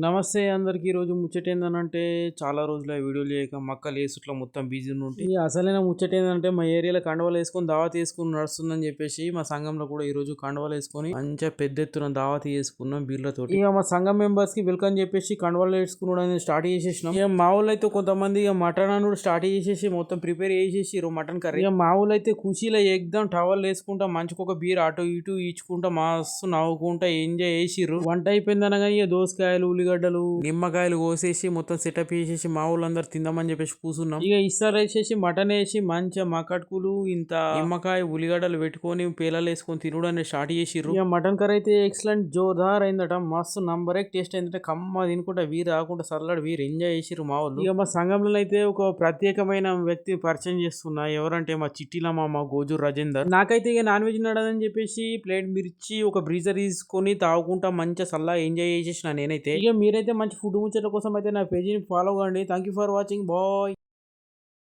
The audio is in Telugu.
నమస్తే అందరికి. ఈ రోజు ముచ్చట ఏందనంటే చాలా రోజులు వీడియోలు చేయక మక్కలు వేసుట్లా మొత్తం బిజీ ఉంటే. అసలైన ముచ్చట ఏంటంటే మా ఏరియాలో కండవాలు వేసుకొని దావత్ వేసుకుని నడుస్తుందని చెప్పేసి మా సంఘంలో కూడా ఈ రోజు కండవాలు వేసుకొని మంచిగా పెద్ద ఎత్తున దావత్ చేసుకున్నాం బీర్లతో ఇక మా సంఘం మెంబర్స్కి వెల్కమ్ చెప్పేసి కండవాలు వేసుకున్నాడు స్టార్ట్ చేసేసినాం. ఇక మా ఊళ్ళో అయితే కొంతమంది ఇక మటన్ అని స్టార్ట్ చేసేసి మొత్తం ప్రిపేర్ చేసేసి మటన్ కర్రీ. ఇక మా ఊళ్ళో అయితే ఖుషీలో ఎగ్దాం టవల్ వేసుకుంటా మంచిగా ఒక బీర్ అటు ఇటు ఇచ్చుకుంటా మస్తు నవ్వుకుంటా ఎంజాయ్ చేసిర్రు. వంట అయిపోయింది అనగా ఇక దోసకాయలు ఉల్లిగడ్డలు నిమ్మకాయలు కోసేసి మొత్తం సెటప్ చేసేసి మా ఊళ్ళందరూ తిందామని చెప్పేసి కూర్చున్నాం ఇక ఇస్తారు వేసేసి మటన్ వేసి మంచిగా మకట్కులు ఇంత నిమ్మకాయ ఉల్లిగడ్డలు పెట్టుకొని పేలలు వేసుకొని తినడం అనేది స్టార్ట్ చేసిర్రు. ఇక మటన్ కర్రీ అయితే ఎక్సలెంట్ జోదార్ అయిందట. మస్తు నంబర్ ఎక్ టేస్ట్ అయిందంటే. కమ్మ తినుకుంటా వీరు రాకుండా సల్లడి వీరు ఎంజాయ్ చేసిర్రు మా వాళ్ళు ఇక మా సంఘంలో అయితే ఒక ప్రత్యేకమైన వ్యక్తి పరిచయం చేస్తున్నా. ఎవరంటే మా చిట్టిల మా గోజూర్ రాజేందర్. నాకైతే ఇక నాన్ వెజ్ నడదని చెప్పేసి ప్లేట్ మిర్చి ఒక బ్రీజర్ తీసుకొని తాగుకుంటా మంచిగా సల్లా ఎంజాయ్ చేసేసిన నేనైతే. ఇక మీరైతే మంచి ఫుడ్ ముచ్చట్ల కోసం అయితే నా పేజీని ఫాలో కండి thank you for watching bye